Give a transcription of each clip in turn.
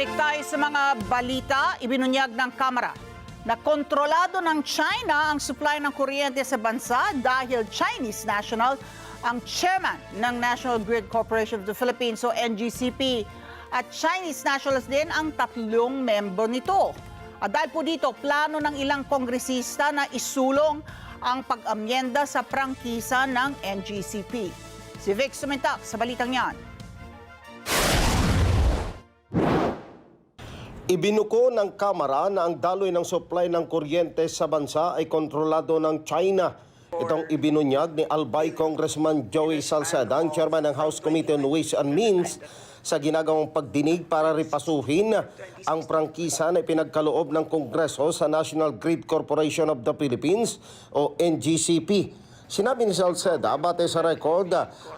Balik tayo sa mga balita, ibinunyag ng Kamara na kontrolado ng China ang supply ng kuryente sa bansa dahil Chinese national ang chairman ng National Grid Corporation of the Philippines o NGCP at Chinese nationals din ang tatlong member nito. At dahil po dito, plano ng ilang kongresista na isulong ang pag-amyenda sa prangkisa ng NGCP. Si Vic Sumintak sa balitang yan. Ibinuko ng Kamara na ang daloy ng supply ng kuryente sa bansa ay kontrolado ng China. Itong ibinunyag ni Albay Congressman Joey Salceda, ang chairman ng House Committee on Ways and Means, sa ginagawang pagdinig para ripasuhin ang prangkisa na pinagkaloob ng Kongreso sa National Grid Corporation of the Philippines o NGCP. Sinabi ni Salceda, bate sa record,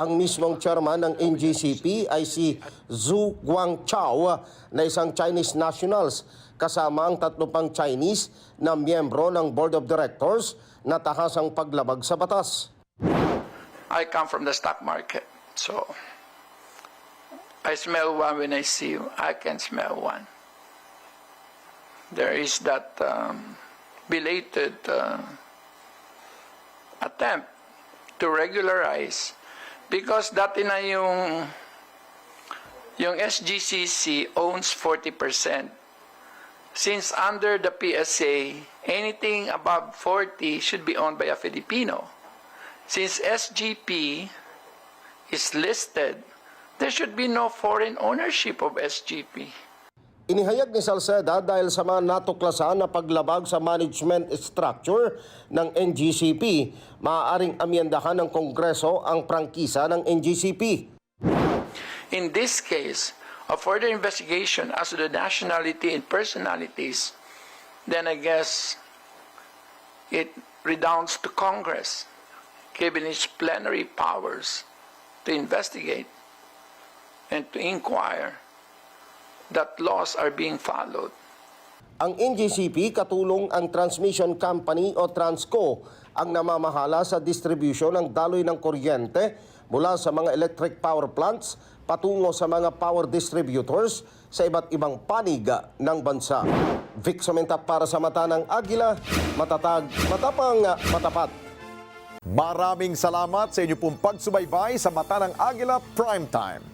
ang mismong chairman ng NGCP ay si Zhu Guangchao na isang Chinese nationals kasama ang tatlo pang Chinese na miyembro ng Board of Directors na tahasang paglabag sa batas. I come from the stock market, so I smell one when I see you. I can smell one. There is that um, belated uh, attempt to regularize because dati na yung yung SGCC owns 40%. Since under the PSA, anything above 40 should be owned by a Filipino. Since SGP is listed, there should be no foreign ownership of SGP. Inihayag ni Salceda dahil sa mga natuklasan na paglabag sa management structure ng NGCP, maaaring amyendahan ng Kongreso ang prangkisa ng NGCP. In this case, a further investigation as to the nationality and personalities, then I guess it redounds to Congress, given its plenary powers to investigate and to inquire that laws are being followed. Ang NGCP katulong ang transmission company o Transco ang namamahala sa distribution ng daloy ng kuryente mula sa mga electric power plants patungo sa mga power distributors sa iba't ibang paniga ng bansa. Vic Somentak para sa mata ng Agila, matatag, matapang, matapat. Maraming salamat sa inyo pong pagsubaybay sa Mata ng Agila Primetime.